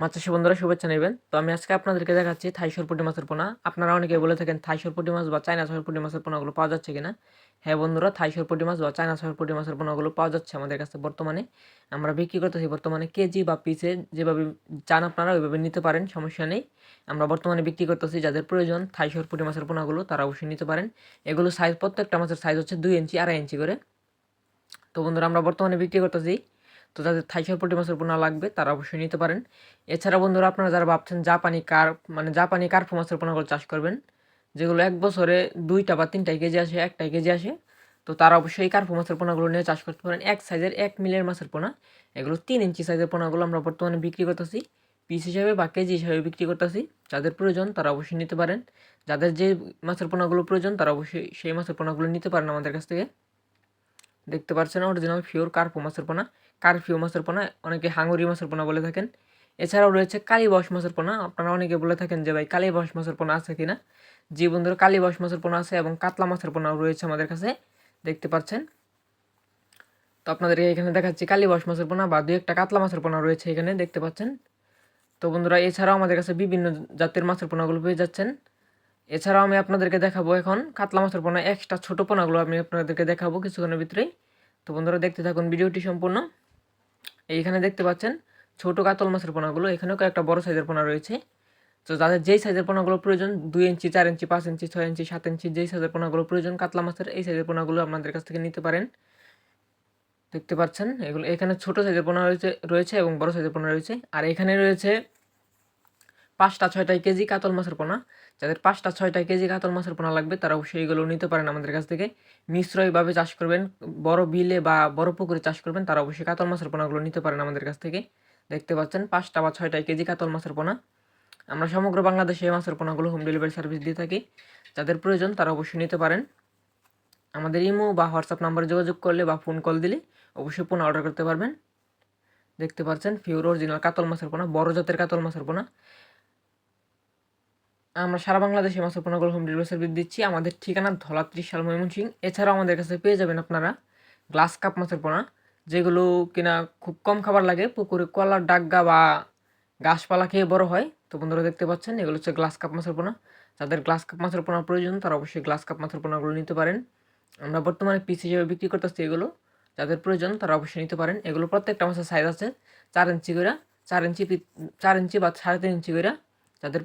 মাছ চাষি বন্ধুরা শুভেচ্ছা নেবেন। তো আমি আজকে আপনাদেরকে দেখাচ্ছি থাই সরপুটি মাছের পোনা। আপনারা অনেকে বলে থাকেন থাই সরপুটি মাছ বা চায়না সরপুটি মাছের পোনাগুলো পাওয়া যাচ্ছে কিনা? হ্যাঁ বন্ধুরা, থাই সরপুটি মাছ বা চায়না সরপুটি মাছের পোনাগুলো পাওয়া যাচ্ছে আমাদের কাছে বর্তমানে। আমরা বিক্রি করতেছি বর্তমানে কেজি বা পিসে যেভাবে চান আপনারা ওইভাবে নিতে পারেন, সমস্যা নেই। আমরা বর্তমানে বিক্রি করতেছি যাদের প্রয়োজন থাই সরপুটি মাছের পোনাগুলো তারা অবশ্যই নিতে পারেন। এগুলো সাইজ প্রত্যেকটা মাছের সাইজ হচ্ছে দুই ইঞ্চি, আড়াই ইঞ্চি করে। তো বন্ধুরা আমরা বর্তমানে বিক্রি করতেছি তো যাদের থাই সরপুটি মাছের পোনা লাগবে, তারা অবশ্যই নিতে পারেন। এছাড়া বন্ধুরা, আপনারা যারা ভাবছেন জাপানি কার মানে জাপানি কার্পো মাছের পোনাগুলো চাষ করবেন, যেগুলো এক বছরে দুইটা বা তিনটাই কেজি আসে একটাই কেজি আসে, তো তারা অবশ্যই এই মাছের পোনাগুলো নিয়ে চাষ করতে পারেন। এক সাইজের এক মিলের মাছের পোনা, এগুলো তিন ইঞ্চি সাইজের পোনাগুলো আমরা বর্তমানে বিক্রি করতেছি, পিস হিসাবে বা কেজি হিসাবে বিক্রি করতেছি, যাদের প্রয়োজন তারা অবশ্যই নিতে পারেন। যাদের যে মাছের পোনাগুলো প্রয়োজন তারা অবশ্যই সেই মাছের পোনাগুলো নিতে পারেন আমাদের কাছ থেকে। দেখতে পাচ্ছেন অরিজিনাল ফিওর কার্পো মাছের পোনা কারফিউ মাছের পোনা অনেকে হাঙুরি মাছের পোনা বলে থাকেন। এছাড়াও রয়েছে কালীবাস মাছের পোনা আপনারা অনেকে বলে থাকেন যে, ভাই কালীবাস মাছের পোনা আছে কিনা? জি বন্ধুরা কালীবাস মাছের পোনা আছে এবং কাতলা মাছের পোনাও রয়েছে আমাদের কাছে, দেখতে পাচ্ছেন। তো আপনাদেরকে এখানে দেখাচ্ছি কালীবাস মাছের পোনা বা দু একটা কাতলা মাছের পোনা রয়েছে এখানে, দেখতে পাচ্ছেন। তো বন্ধুরা, এছাড়াও আমাদের কাছে বিভিন্ন জাতের মাছের পোনাগুলো পেয়ে যাচ্ছেন। এছাড়াও আমি আপনাদেরকে দেখাবো এখন কাতলা মাছের পোনা এক্সট্রা ছোটো পোনাগুলো আমি আপনাদেরকে দেখাবো কিছুক্ষণের ভিতরেই। তো বন্ধুরা, দেখতে থাকুন ভিডিওটি সম্পূর্ণ। এইখানে দেখতে পাচ্ছেন ছোট কাতল মাছের পোনাগুলো, এখানেও কয়েকটা বড় সাইজের পোনা রয়েছে। তো যাদের যেই সাইজের পোনাগুলো প্রয়োজন, দুই ইঞ্চি, চার ইঞ্চি, পাঁচ ইঞ্চি, ছয় ইঞ্চি, সাত ইঞ্চি, যেই সাইজের পোনাগুলো প্রয়োজন, কাতলা মাছের, এই সাইজের পোনাগুলো আপনাদের কাছ থেকে নিতে পারেন। দেখতে পাচ্ছেন, এগুলো, এখানে ছোট সাইজের পোনা রয়েছে রয়েছে এবং বড় সাইজের পোনা রয়েছে। আর এখানে রয়েছে পাঁচটা ছয়টাই কেজি কাতল মাছের পোনা। যাদের পাঁচটা ছয়টা কেজি কাতল মাছের পোনা লাগবে, তারা অবশ্যই এগুলো নিতে পারেন আমাদের কাছ থেকে। মিশ্রইভাবে চাষ করবেন, বড় বিলে বা বড় পুকুরে চাষ করবেন, তারা অবশ্যই কাতল মাছের পোনাগুলো নিতে পারেন আমাদের কাছ থেকে। দেখতে পাচ্ছেন, পাঁচটা বা ছয়টা কেজি কাতল মাছের পোনা। আমরা সমগ্র বাংলাদেশে এই মাছের পোনাগুলো হোম ডেলিভারি সার্ভিস দিয়ে থাকি। যাদের প্রয়োজন, তারা অবশ্যই নিতে পারেন। আমাদের ইমো বা হোয়াটসঅ্যাপ নাম্বারে যোগাযোগ করলে বা ফোন কল দিলে অবশ্যই পোনা অর্ডার করতে পারবেন। দেখতে পাচ্ছেন ফিউর অরিজিনাল কাতল মাছের পোনা, বড় জাতের কাতল মাছের পোনা। আমরা সারা বাংলাদেশে মাছের পোনাগুলো হোম ডেলিভারি সার্ভিস দিচ্ছি। আমাদের ঠিকানা ধলা ত্রিশাল ময়মনসিং। এছাড়াও আমাদের কাছে পেয়ে যাবেন আপনারা গ্লাস কাপ মাছের পোনা, যেগুলো কিনা খুব কম খাবার লাগে, পুকুরে কলার ডাগা বা গাছপালা খেয়ে বড় হয়। তো বন্ধুরা দেখতে পাচ্ছেন, এগুলো হচ্ছে গ্লাস কাপ মাছের পোনা। যাদের গ্লাস কাপ মাছের পোনা প্রয়োজন, তারা অবশ্যই গ্লাস কাপ মাছের পোনাগুলো নিতে পারেন। আমরা বর্তমানে পিস হিসেবে বিক্রি করতেছি এগুলো। যাদের প্রয়োজন, তারা অবশ্যই নিতে পারেন। এগুলো প্রত্যেকটা মাছের সাইজ আছে, চার ইঞ্চি করে চার ইঞ্চি চার ইঞ্চি বা সাড়ে তিন ইঞ্চি করে যাদের